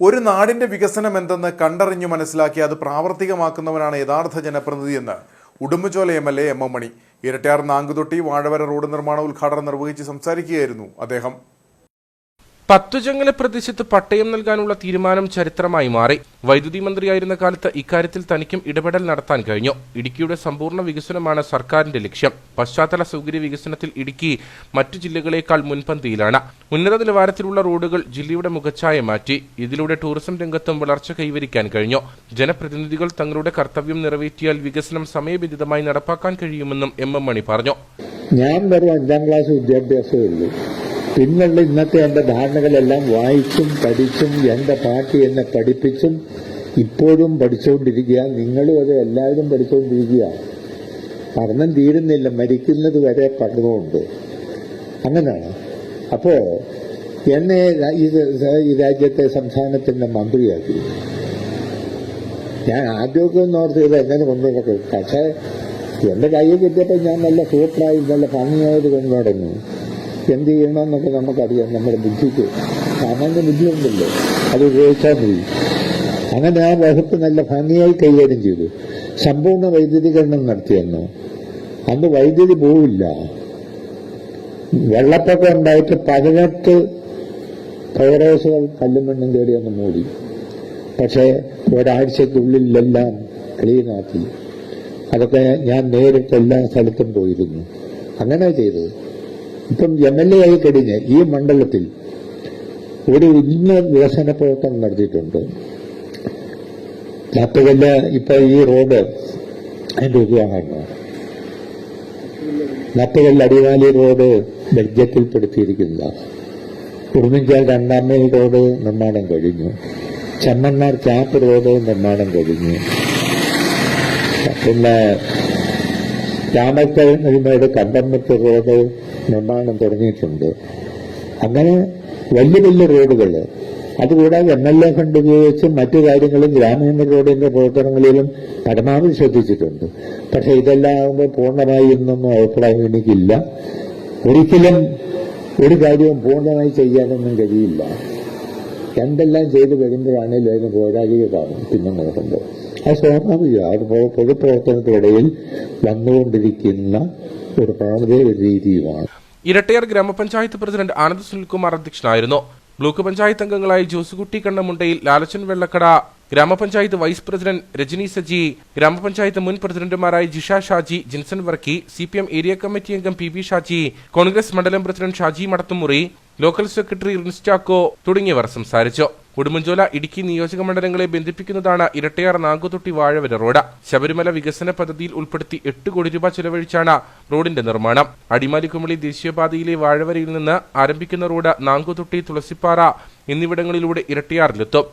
ഒരു നാടിന്റെ വികസനം എന്തെന്ന് കണ്ടറിഞ്ഞു മനസ്സിലാക്കി അത് പ്രാവർത്തികമാക്കുന്നവനാണ് യഥാർത്ഥ ജനപ്രതിനിധിയെന്ന് Udumbanchola M L A M M Mani. Irattayar Nankuthotty Vazhavara road നിർമ്മാണ ഉദ്ഘാടനം നിർവഹിച്ച് സംസാരിക്കുകയായിരുന്നു അദ്ദേഹം. പത്തുചങ്ങല പ്രദേശത്ത് പട്ടയം നൽകാനുള്ള തീരുമാനം ചരിത്രമായി മാറി. വൈദ്യുതി മന്ത്രിയായിരുന്ന കാലത്ത് ഇക്കാര്യത്തിൽ തനിക്കും ഇടപെടൽ നടത്താൻ കഴിഞ്ഞു. ഇടുക്കിയുടെ സമ്പൂർണ വികസനമാണ് സർക്കാരിന്റെ ലക്ഷ്യം. പശ്ചാത്തല സൗകര്യ വികസനത്തിൽ ഇടുക്കി മറ്റു ജില്ലകളേക്കാൾ മുൻപന്തിയിലാണ്. ഉന്നത നിലവാരത്തിലുള്ള റോഡുകൾ ജില്ലയുടെ മുഖച്ഛായ മാറ്റി. ഇതിലൂടെ ടൂറിസം രംഗത്തും വളർച്ച കൈവരിക്കാൻ കഴിഞ്ഞു. ജനപ്രതിനിധികൾ തങ്ങളുടെ കർത്തവ്യം നിറവേറ്റിയാൽ വികസനം സമയബന്ധിതമായി നടപ്പാക്കാൻ കഴിയുമെന്നും എം എം മണി പറഞ്ഞു. ഞാൻ അഞ്ചാം ക്ലാസ് വിദ്യാഭ്യാസമേ ഉള്ളൂ. പിന്നുള്ള ഇന്നത്തെ എന്റെ ധാരണകളെല്ലാം വായിച്ചും പഠിച്ചും എന്റെ പാർട്ടി എന്നെ പഠിപ്പിച്ചും ഇപ്പോഴും പഠിച്ചുകൊണ്ടിരിക്കുക. നിങ്ങളും അത് എല്ലാവരും പഠിച്ചുകൊണ്ടിരിക്കുക. പഠനം തീരുന്നില്ല. മരിക്കുന്നത് വരെ പഠനമുണ്ട്. അങ്ങനെയാണ്. അപ്പോ എന്നെ ഈ രാജ്യത്തെ സംസ്ഥാനത്തിന്റെ മന്ത്രിയാക്കി. ഞാൻ ആദ്യമൊക്കെ ഒന്ന് ഓർത്ത് ഇത് എങ്ങനെ കൊണ്ടുവന്നൊക്കെ. പക്ഷേ എന്റെ കയ്യിൽ കിട്ടിയപ്പോൾ ഞാൻ നല്ല സൂപ്പറായി നല്ല ഭംഗിയായത് കൊണ്ടു നടന്നു എന്ത് ചെയ്യണമെന്നൊക്കെ നമുക്കറിയാം നമ്മുടെ ബുദ്ധിക്ക്. സാമാന്യ ബുദ്ധിയുണ്ടല്ലോ. അത് ഉപയോഗിച്ചാൽ മതി അങ്ങനെ ആ വകുപ്പ് നല്ല ഭംഗിയായി കൈകാര്യം ചെയ്തു. സമ്പൂർണ വൈദ്യുതീകരണം നടത്തിയെന്ന് അന്ന്. വൈദ്യുതി പോവില്ല. വെള്ളപ്പൊക്കം ഉണ്ടായിട്ട് പതിനെട്ട് പവർ ഹൗസുകൾ കല്ലും മണ്ണും കയറി അങ്ങ് മൂടി. പക്ഷേ ഒരാഴ്ചക്കുള്ളിലെല്ലാം ക്ലീനാക്കി അതൊക്കെ ഞാൻ നേരിട്ട് എല്ലാ സ്ഥലത്തും പോയിരുന്നു. അങ്ങനെ ചെയ്തത് ഇപ്പം എം എൽ എ ആയി കഴിഞ്ഞ് ഈ മണ്ഡലത്തിൽ ഒരു ഉന്നത വികസന പ്രവർത്തനം നടത്തിയിട്ടുണ്ട്. ചാത്തുകല്ല് ഇപ്പൊ ഈ റോഡ് അതിന്റെ ഉദാഹരണം. നട്ടുകല്ല് അടിവാലി റോഡ് ബഡ്ജറ്റിൽപ്പെടുത്തിയിരിക്കുന്നതാണ് ഉറുമിഞ്ചാൽ രണ്ടാം മൈൽ റോഡ് നിർമ്മാണം കഴിഞ്ഞു. ചെമ്മണ്ണാർ ക്യാപ്പ് റോഡ് നിർമ്മാണം കഴിഞ്ഞു. പിന്നെ രാമക്കൽമേട് കണ്ടമ്പത്ത് റോഡ് നിർമ്മാണം തുടങ്ങിയിട്ടുണ്ട്. അങ്ങനെ വലിയ വലിയ റോഡുകൾ അതുകൂടാതെ എം എൽ എ ഫണ്ട് ഉപയോഗിച്ച് മറ്റു കാര്യങ്ങളും ഗ്രാമീണ റോഡിന്റെ പ്രവർത്തനങ്ങളിലും പരമാവധി ശ്രദ്ധിച്ചിട്ടുണ്ട്. പക്ഷെ ഇതെല്ലാം ആകുമ്പോൾ പൂർണമായി എന്നൊന്നും അഭിപ്രായം എനിക്കില്ല. ഒരിക്കലും ഒരു കാര്യവും പൂർണമായി ചെയ്യാനൊന്നും കഴിയില്ല. എന്തെല്ലാം ചെയ്തു വരുമ്പോഴാണേലും അതിന് പോരാളിക കാണും പിന്നെ നോക്കുമ്പോൾ അത് സ്വാഭാവിക അത് പൊതുപ്രവർത്തനത്തിനിടയിൽ വന്നുകൊണ്ടിരിക്കുന്ന ഒരു പ്രവണതയും രീതിയുമാണ്. ഇരട്ടയാർ ഗ്രാമപഞ്ചായത്ത് പ്രസിഡന്റ് ആനന്ദ് സുനിൽകുമാർ അധ്യക്ഷനായിരുന്നു. ബ്ലോക്ക് പഞ്ചായത്ത് അംഗങ്ങളായി ജോസുകുട്ടി കണ്ണമുണ്ടയിൽ ലാലച്ചൻ വെള്ളക്കട ഗ്രാമപഞ്ചായത്ത് വൈസ് പ്രസിഡന്റ് രജനി സജി ഗ്രാമപഞ്ചായത്ത് മുൻ പ്രസിഡന്റുമാരായ Jisha Shaji Jinson Varkey C P M area committee അംഗം പി ബി ഷാജി കോൺഗ്രസ് മണ്ഡലം president Shaji Madathumuri local secretary റിൻസ്റ്റാക്കോ തുടങ്ങിയവർ സംസാരിച്ചു. ഉടുമ്പൻചോല ഇടുക്കി നിയോജക മണ്ഡലങ്ങളെ ബന്ധിപ്പിക്കുന്നതാണ് ഇരട്ടയാർ നാഗുതൊട്ടി വാഴവര റോഡ്. ശബരിമല വികസന പദ്ധതിയിൽ ഉൾപ്പെടുത്തി എട്ട് കോടി രൂപ ചെലവഴിച്ചാണ് റോഡിന്റെ നിർമ്മാണം. അടിമാലി കുമളി ദേശീയപാതയിലെ വാഴവരയിൽ നിന്ന് ആരംഭിക്കുന്ന റോഡ് നാങ്കുതൊട്ടി തുളസിപ്പാറ എന്നിവിടങ്ങളിലൂടെ ഇരട്ടയാറിലെത്തും.